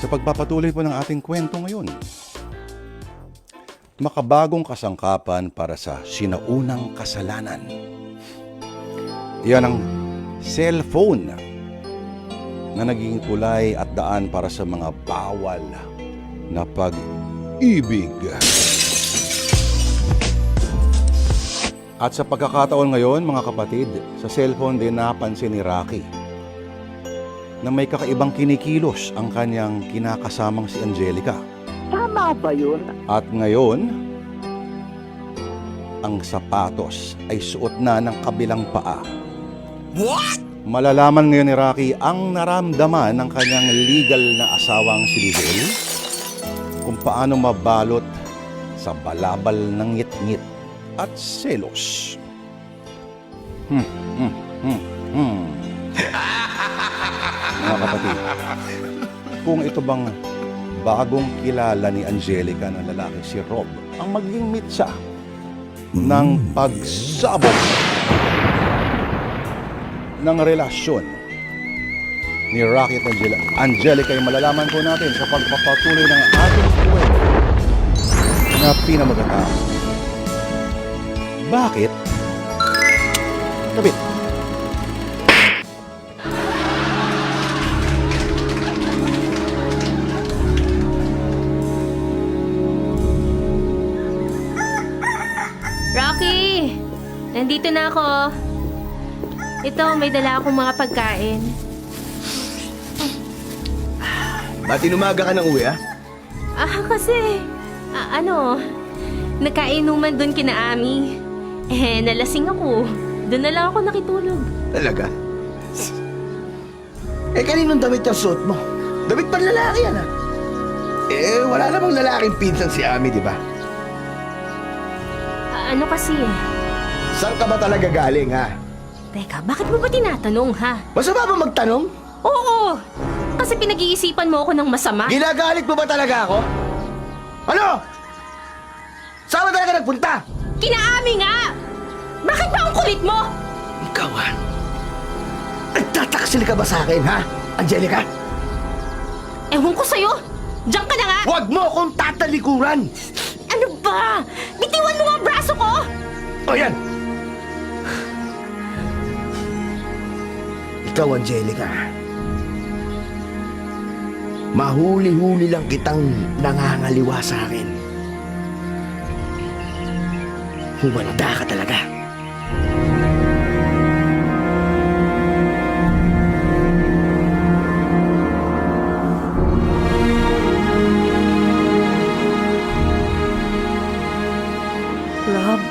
Sa pagpapatuloy po ng ating kwento ngayon, makabagong kasangkapan para sa sinaunang kasalanan. Iyan ang cellphone na naging tulay at daan para sa mga bawal na pag-ibig. At sa pagkakataon ngayon, mga kapatid, sa cellphone din napansin ni Rocky na may kakaibang kinikilos ang kanyang kinakasamang si Angelica. Tama ba yun? At ngayon, ang sapatos ay suot na ng kabilang paa. What? Malalaman ngayon ni Rocky ang naramdaman ng kanyang legal na asawang si Lizelle kung paano mabalot sa balabal ng ngit-ngit at selos. Hmm, hmm, hmm, hmm. Mga kapatid, kung ito bang bagong kilala ni Angelica na lalaki si Rob ang magiging mitsa ng pagsabog ng relasyon ni Rocky at Angela. Angelica ay malalaman po natin sa pagpapatuloy ng ating kwento na pinamaganda. Bakit? Nandito na ako. Ito, may dala akong mga pagkain. Ba't inumaga ka ng uwi, ah? Ah, kasi, ah, ano, nakainuman doon kina Ami. Eh, nalasing ako. Doon na lang ako nakitulog. Talaga? Eh, kaninong damit yung suot mo? Damit pa lalaki yan, ah. Eh, wala namang lalaking pinsan si Ami, di ba? Ah, ano kasi eh? Saan ka ba talaga galing, ha? Teka, bakit mo ba tinatanong ha? Masama ba magtanong? Oo! Kasi pinag-iisipan mo ako ng masama. Ginagalit mo ba talaga ako? Ano? Saan ka talaga nagpunta? Kina Ami nga! Bakit ba ang kulit mo? Ikaw, ha? Nagtataksil ka ba sa akin, ha? Angelica? Ewan ko sa'yo! Diyan ka na nga! Huwag mo akong tatalikuran! Ano ba? Bitiwan mo ang braso ko! O yan! Ikaw, Angelica. Mahuli-huli lang kitang nangangaliwa sa akin. Humanda ka talaga. Rob,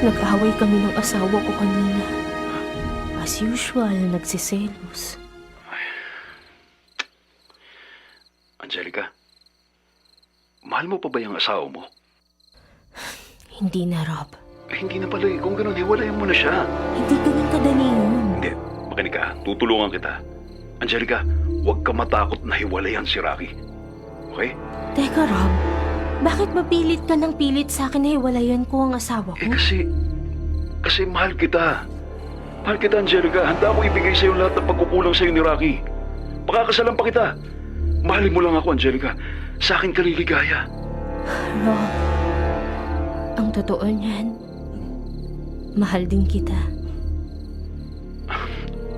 nag-away kami ng asawa ko kanina. As usual, nagsiselos. Angelica, mahal mo pa ba yung asawa mo? Hindi na, Rob. Eh, hindi na pala eh. Kung ganun, hiwalayan mo na siya. Hindi ganun kadali yun. Hindi, makinig ka. Tutulungan kita. Angelica, huwag ka matakot na hiwalayan si Rocky. Okay? Teka, Rob. Bakit ba pilit ka ng pilit sa akin na hiwalayan ko ang asawa Eh ko? kasi, kasi mahal kita. Mahal kita, Angelica. Handa akong ibigay sa'yo lahat ng pagkukulang sa'yo ni Rocky. Pakakasalan pa kita. Mahalin mo lang ako, Angelica. Sa akin ka liligaya. Rob, ang totoo niyan, mahal din kita.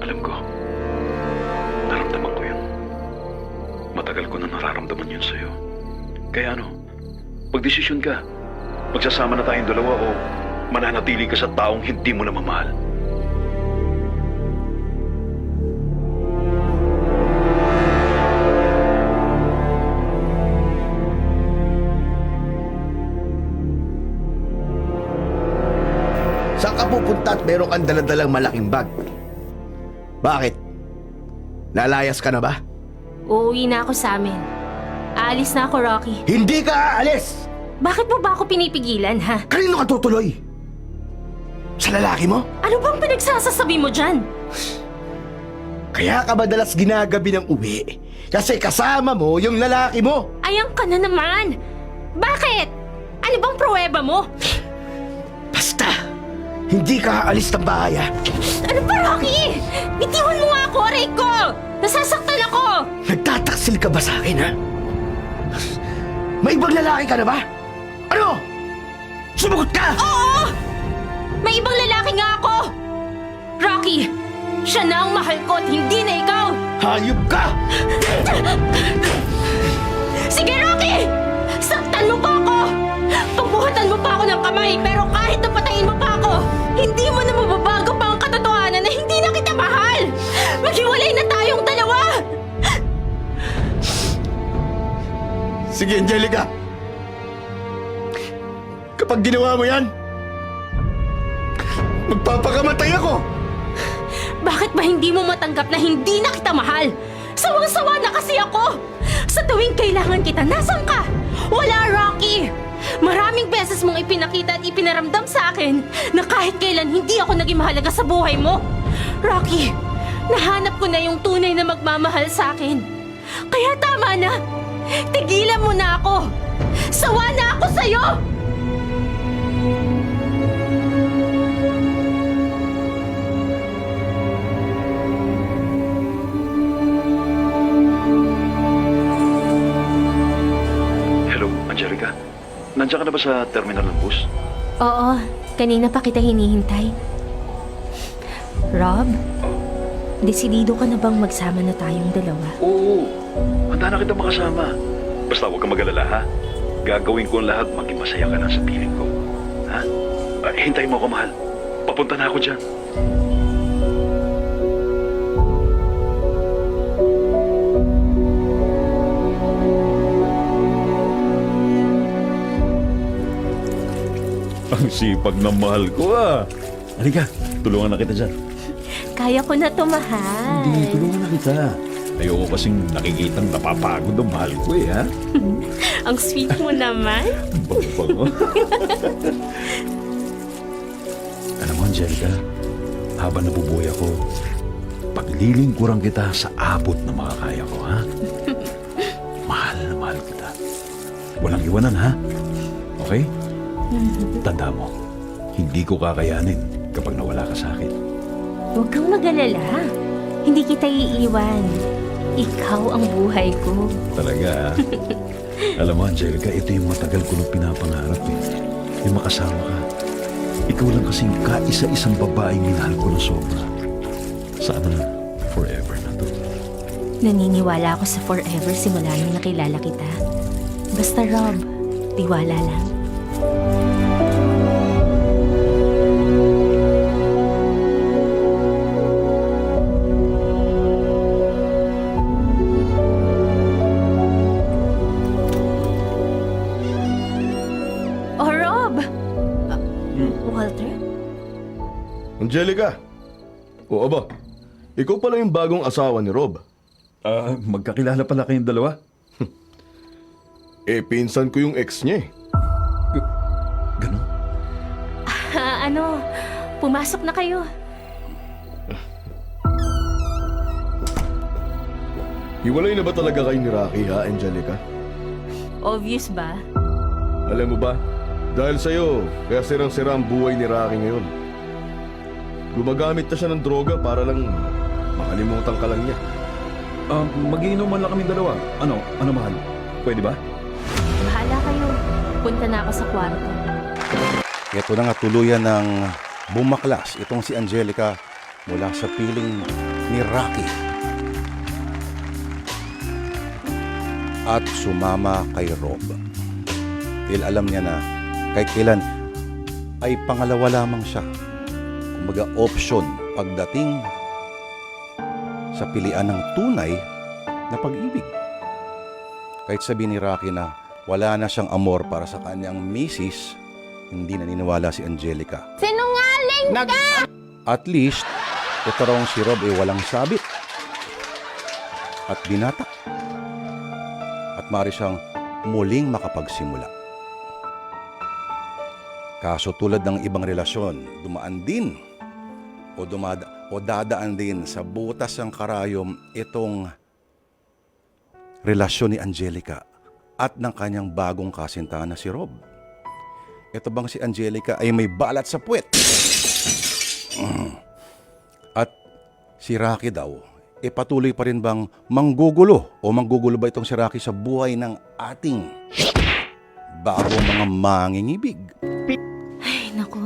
Alam ko. Naramdaman ko yun. Matagal ko na nararamdaman yun sa'yo. Kaya ano, magdesisyon ka. Magsasama na tayong dalawa o mananatili ka sa taong hindi mo na pupunta at meron kang daladalang malaking bag? Bakit? Lalayas ka na ba? Uuwi na ako sa amin. Aalis na ako, Rocky. Hindi ka aalis! Bakit mo ba ako pinipigilan, ha? Kanino ka tutuloy? Sa lalaki mo? Ano bang pinagsasasabi mo dyan? Kaya ka madalas ginagabi ng uwi kasi kasama mo yung lalaki mo. Ayang ka na naman! Bakit? Ano bang pruweba mo? Hindi ka aalis ng bahay ah. Ano ba, Rocky? Bitiwan mo nga ako, aray ko! Nasasaktan ako! Nagtataksil ka ba sa akin, ha? May ibang lalaki ka na ba? Ano? Sumagot ka! Oo! May ibang lalaki nga ako! Rocky! Siya na ang mahal ko at hindi na ikaw! Hayop ka! Sige, Rocky! Saktan mo pa ako! Pagbuhatan mo pa ako ng kamay, pero kahit hindi mo na mababago pa ang katotohanan na hindi na kita mahal! Maghiwalay na tayong dalawa! Sige, Angelica. Kapag ginawa mo yan, magpapakamatay ako! Bakit ba hindi mo matanggap na hindi na kita mahal? Sawang-sawa na kasi ako! Sa tuwing kailangan kita, nasan ka? Wala, Rocky! Maraming beses mong ipinakita at ipinaramdam sa akin na kahit kailan hindi ako naging mahalaga sa buhay mo. Rocky, nahanap ko na yung tunay na magmamahal sa akin. Kaya tama na! Tigilan mo na ako! Sawa na ako sa'yo! Nandiyan ka na ba sa terminal ng bus? Oo, kanina pa kita hinihintay. Rob, desidido ka na bang magsama na tayong dalawa? Oo, handa na kita makasama. Basta huwag kang mag-alala, ha? Gagawin ko ang lahat maging masaya ka lang sa piling ko. Ha? Ah, hintayin mo ako, mahal. Papunta na ako dyan. Ang sipag na mahal ko ah. Halika, tulungan na kita dyan. Kaya ko na to, mahal. Hindi, tulungan na kita. Ayoko kasing nakikitang napapagod ang mahal ko eh, ha? Ang sweet mo naman. Bango-bango. Alam mo, Angelica, habang nabubuhay ako, paglilingkuran kita sa abot na makakaya ko, ha? mahal na mahal kita. Walang iwanan, ha? Okay? Tanda mo, hindi ko kakayanin kapag nawala ka sa akin. Huwag kang mag-alala. Hindi kita iiwan. Ikaw ang buhay ko. Talaga, ah. Alam mo, Angelica, ito yung matagal ko nang pinapangarap eh. Yung makasama ka. Ikaw lang kasing kaisa-isang babaeng minahal ko na sobra. Sana forever na to. Naniniwala ako sa forever simula nung nakilala kita. Basta Rob, tiwala lang. Oh, Rob! Ah, Walter? Angelica! O aba, ikaw pala yung bagong asawa ni Rob. Ah, magkakilala pala kayong dalawa? Eh, pinsan ko yung ex niya eh. Ano, pumasok na kayo. Hiwalay na ba talaga kayo ni Rocky ha, Angelica? Obvious ba? Alam mo ba, dahil sa'yo, kaya sirang-sira ang buhay ni Rocky ngayon. Gumagamit na siya ng droga para lang makalimutan ka lang niya. Ah, magiinuman lang kami dalawa. Ano? Ano mahal? Pwede ba? Bahala kayo. Punta na ako sa kwarto. Ito na nga tuluyan ng bumaklas itong si Angelica mula sa piling ni Rocky. At sumama kay Rob. Dahil alam niya na kahit kailan ay pangalawa lamang siya. Kumbaga option pagdating sa pilian ng tunay na pag-ibig. Kahit sabi ni Rocky na wala na siyang amor para sa kanyang misis, hindi naniniwala si Angelica. Sinungaling! At least, ito raw si Rob ay walang sabit. At binata. At mari siyang muling makapagsimula. Kaso tulad ng ibang relasyon, dumaan din o, dumada, o dadaan din sa butas ng karayom itong relasyon ni Angelica at ng kanyang bagong kasintahan na si Rob. Ito bang si Angelica ay may balat sa puwet? At si Rocky daw, e patuloy pa rin bang manggugulo o manggugulo ba itong si Rocky sa buhay ng ating bagong mga mangingibig? Ay, naku.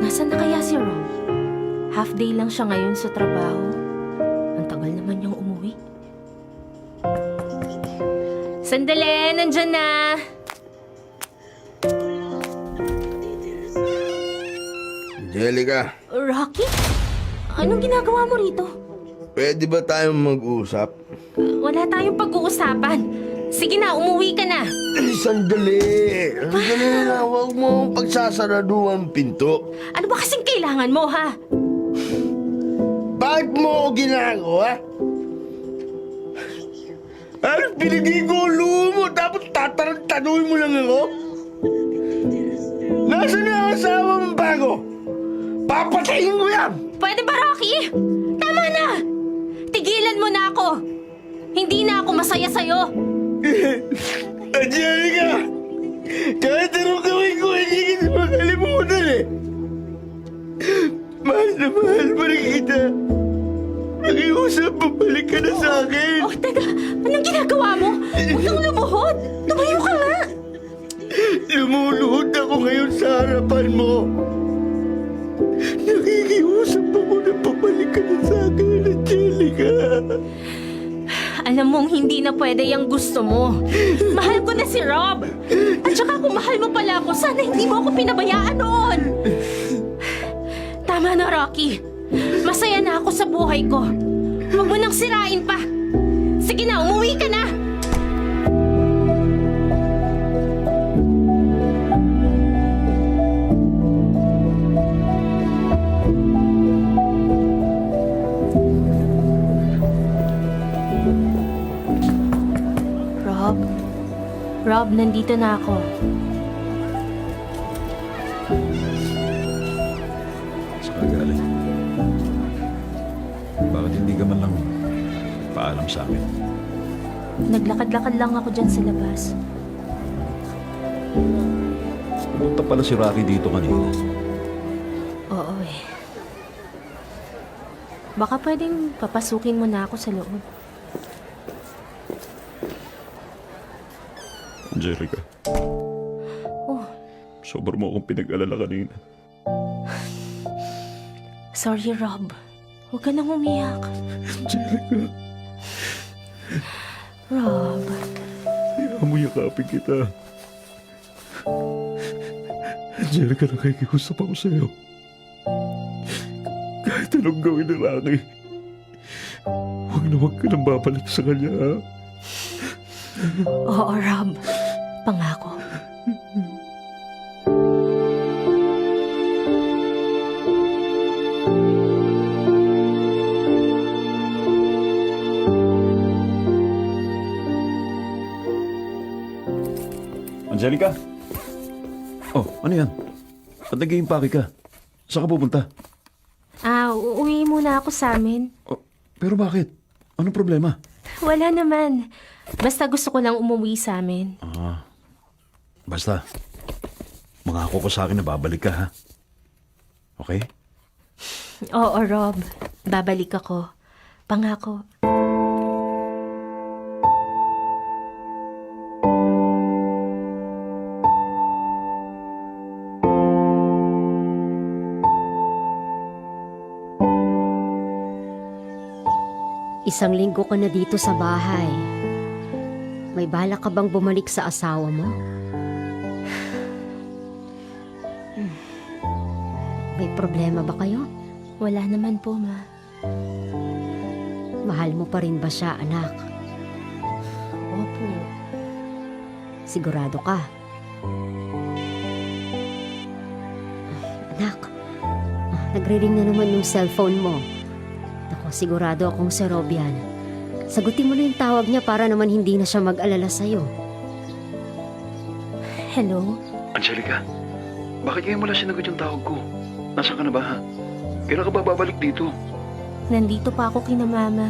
Nasaan na kaya si Rob? Half day lang siya ngayon sa trabaho. Ang tagal naman niyang umuwi. Sandali, nandyan na. Angelica, Rocky? Anong ginagawa mo rito? pwede ba tayong mag-usap? Wala tayong pag-uusapan. Sige na, umuwi ka na. Eh, sandali. Sandali na, huwag mo akong pagsasarado ang pinto. Ano ba kasing kailangan mo, ha? Bakit mo ako ginagawa? Ano, pinigay ko ang luho mo, tapos tatarantaduhin mo lang ako? Nasaan na ang asawa mong bago? Papatayin ko yan! Pwede ba, Rocky? Tama na! Tigilan mo na ako! Hindi na ako masaya sa'yo! Angelica! Kahit anong gawin ko, hindi kita makalimutan eh! Mahal na mahal pa rin kita! Nakiusap, babalik ka na sa akin! Oh, teka! Anong ginagawa mo? Huwag kang lumuhod! Tumayo ka nga! Lumuluhod ako ngayon sa harapan mo. Alam mong hindi na pwede yung gusto mo. Mahal ko na si Rob. At saka kung mahal mo pala ako, sana hindi mo ako pinabayaan noon. Tama na, Rocky. Masaya na ako sa buhay ko. Huwag mo nang sirain pa. Sige na, umuwi ka na. Rob, nandito na ako. Sa kagaling. Bakit hindi ka man lang paalam sa akin? Naglakad-lakad lang ako dyan sa labas. Pumunta pala si Rocky dito kanina. Oo eh. Baka pwedeng papasukin mo na ako sa loob. Angelica, Oh, sobrang mo akong pinag-alala kanina. sorry Rob. Huwag ka nang umiyak. Angelica, Rob, kaya mo yakapin kita. Angelica, nakikiusap ako sa'yo. Kahit anong gawin ni Rocky, huwag na huwag ka nang babalik sa kanya, ha? oo Rob. Pangako. Angelica? Oh, ano yan? Ba't nag-iimpake ka? Saan ka pupunta? Ah, uuwi muna ako sa amin. Oh, pero bakit? Anong problema? Wala naman. Basta gusto ko lang umuwi sa amin. Basta, mangako ko sa akin na babalik ka, ha? Okay? Oo, Rob. Babalik ako. Pangako. Isang linggo ka na dito sa bahay. May balak ka bang bumalik sa asawa mo? Problema ba kayo? Wala naman po, ma. Mahal mo pa rin ba siya, anak? Opo. Sigurado ka? Anak, nagre-ring na naman yung cellphone mo. Ako, sigurado akong si Rob yan. Sagutin mo na yung tawag niya para naman hindi na siya mag-alala sa'yo. Hello? Angelica, bakit ngayon mo lang sinagot yung tawag ko? Nasaan ka na ba? Kailan ka ba babalik dito? Nandito pa ako kina mama.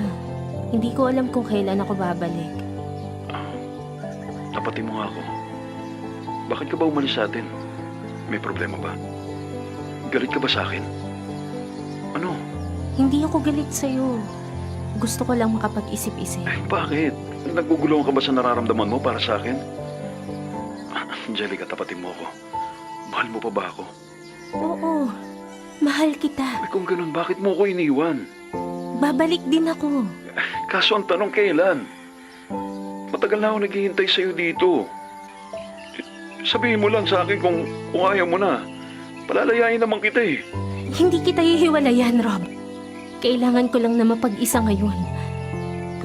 Hindi ko alam kung kailan ako babalik. Napati mo nga ako. Bakit ka ba umalis sa atin? May problema ba? Galit ka ba sa akin? Ano? Hindi ako galit sa'yo. Gusto ko lang makapag-isip-isip. Eh, bakit? Nagugulong ka ba sa nararamdaman mo para sa akin? Ah, Angelica, tapatin mo ako. Mahal mo pa ba ako? Oo, mahal kita. Eh, kung ganun, bakit mo ako iniwan? Babalik din ako. Kaso ang tanong kailan? Matagal na ako naghihintay sa'yo dito. Sabihin mo lang sa akin kung, kung ayaw mo na. Palalayain naman kita eh. Hindi kita hihiwalayan, Rob. Kailangan ko lang na mapag-isa ngayon.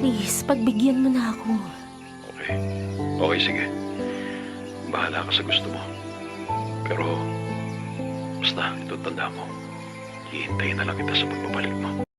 Please, pagbigyan mo na ako. Okay. Okay, sige. Bahala ka sa gusto mo. Pero, basta, ito tanda mo. Hihintayin na lang kita sa pagbabalik mo.